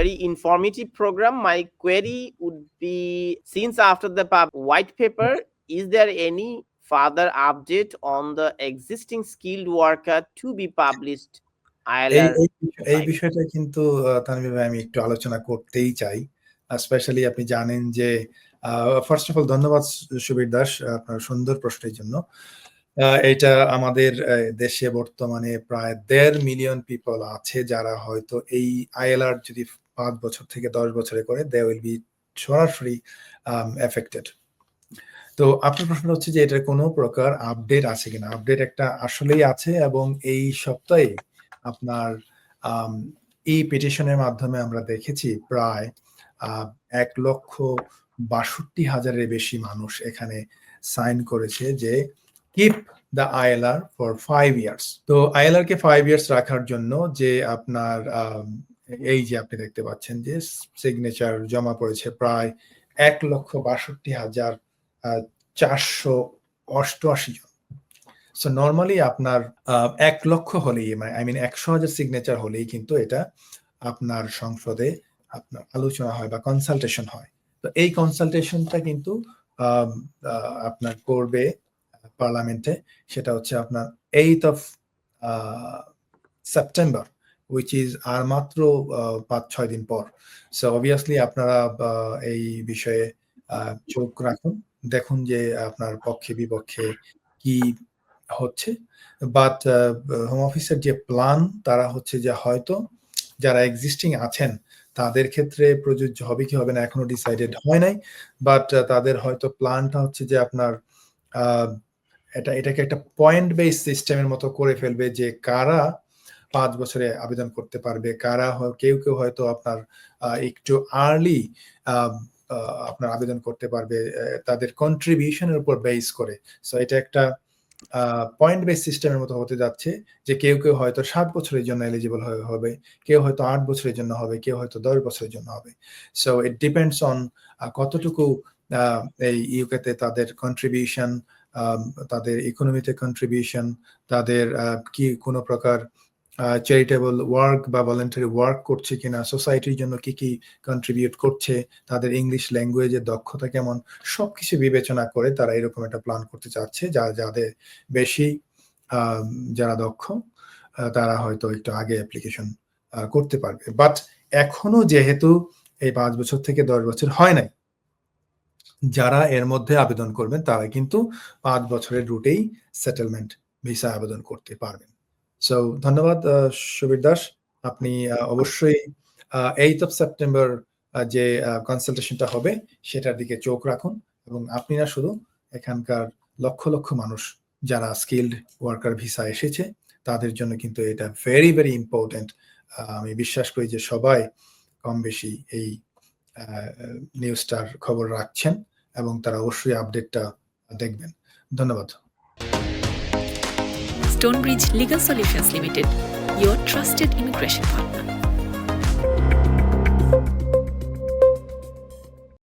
very informative program. My query would be since after the white paper, is there any further update on the existing skilled worker to be published? এই. বিষয়টা কিন্তু তানভীর ভাই আমি একটু আলোচনা করতেই চাই স্পেশালি আপনি জানেন যে ফার্স্ট অফ অল ধন্যবাদ সুবীর দাস আপনার সুন্দর প্রশ্নের জন্য এটা আমাদের দেশে বর্তমানে প্রায় দেড় মিলিয়ন পিপল আছে যারা হয়তো এই আইএলআর যদি পাঁচ বছর থেকে দশ বছরে করে দে উইল বি সরাসরি এফেক্টেড তো আপনার প্রশ্ন হচ্ছে যে এটার কোনো প্রকার আপডেট আছে কিনা? আপডেট একটা আসলেই আছে এবং এই সপ্তাহে আপনার আম, এই পিটিশনের মাধ্যমে আমরা দেখেছি প্রায় এক লক্ষ বাষট্টি হাজারের বেশি মানুষ এখানে সাইন করেছে যে keep the ILR for five years তো আইএলআর কে ফাইভ ইয়ার্স রাখার জন্য যে আপনার আম, এই যে আপনি দেখতে পাচ্ছেন যে সিগনেচার জমা পড়েছে প্রায় এক লক্ষ বাষট্টি হাজার চারশো অষ্টআশি জন। সো নর্মালি আপনার এক লক্ষ হলেই মানে আই মিন একশো হাজার সিগনেচার হলেই কিন্তু এটা আপনার সংসদে আপনার আলোচনা হয় বা কনসালটেশন হয়। তো এই কনসালটেশনটা কিন্তু আপনার করবে পার্লামেন্টে, সেটা হচ্ছে আপনার eight of September which is আর মাত্র পাঁচ, ছয় দিন পর। সো অবভিয়াসলি আপনারা এই বিষয়ে চোখ রাখুন, দেখুন যে আপনার পক্ষে, বিপক্ষে কি হচ্ছে। বাট হোম অফিসের যে প্ল্যান তারা হচ্ছে যে হয়তো যারা এক্সিস্টিং আছেন, তাদের ক্ষেত্রে প্রযোজ্য হবে কি হবে না এখনও ডিসাইডেড হয় নাই। বাট তাদের হয়তো প্ল্যানটা হচ্ছে যে আপনার এটা, এটাকে একটা পয়েন্ট বেস সিস্টেমের মতো করে ফেলবে যে কারা পাঁচ বছরে আবেদন করতে পারবে। কারা কেউ কেউ হয়তো আপনার একটু আর্লি আপনার আবেদন করতে পারবে তাদের কন্ট্রিবিউশনের উপর বেস করে। সো এটা একটা পয়েন্ট বেস সিস্টেমের মতো হতে যাচ্ছে যে কেউ কেউ হয়তো সাত বছরের জন্য এলিজিবল হবে, কেউ হয়তো আট বছরের জন্য হবে, কেউ হয়তো দশ বছরের জন্য হবে। সো ইট ডিপেন্ডস অন কতটুকু এই ইউকেতে তাদের কন্ট্রিবিউশন তাদের ইকোনমিতে কন্ট্রিবিউশন তাদের কি কোনো প্রকার চ্যারিটেবল ওয়ার্ক বা ভলেন্টারি ওয়ার্ক করছে কিনা সোসাইটির জন্য কি কি কন্ট্রিবিউট করছে, তাদের ইংলিশ ল্যাঙ্গুয়েজের দক্ষতা কেমন, সবকিছু বিবেচনা করে তারা এরকম একটা প্ল্যান করতে চাচ্ছে, যা, যাদের বেশি যারা দক্ষ তারা হয়তো একটু আগে অ্যাপ্লিকেশন করতে পারবে। বাট এখনও যেহেতু এই পাঁচ বছর থেকে দশ বছর হয় নাই, যারা এর মধ্যে আবেদন করবেন, তারা কিন্তু পাঁচ বছরের রুটেই সেটেলমেন্ট ভিসা আবেদন করতে পারবেন। সো ধন্যবাদ সুবীর দাস। আপনি অবশ্যই এইট অফ সেপ্টেম্বর যে কনসালটেশনটা হবে, সেটার দিকে চোখ রাখুন এবং আপনি না শুধু এখানকার লক্ষ লক্ষ মানুষ যারা স্কিল্ড ওয়ার্কার ভিসা এসেছে, তাদের জন্য কিন্তু এটা ভেরি ভেরি ইম্পর্টেন্ট আমি বিশ্বাস করি যে সবাই কম বেশি এই নিউজটার খবর রাখছেন এবং তারা অবশ্যই আপডেটটা দেখবেন। ধন্যবাদ। Stonebridge Legal Solutions Limited, your trusted immigration partner.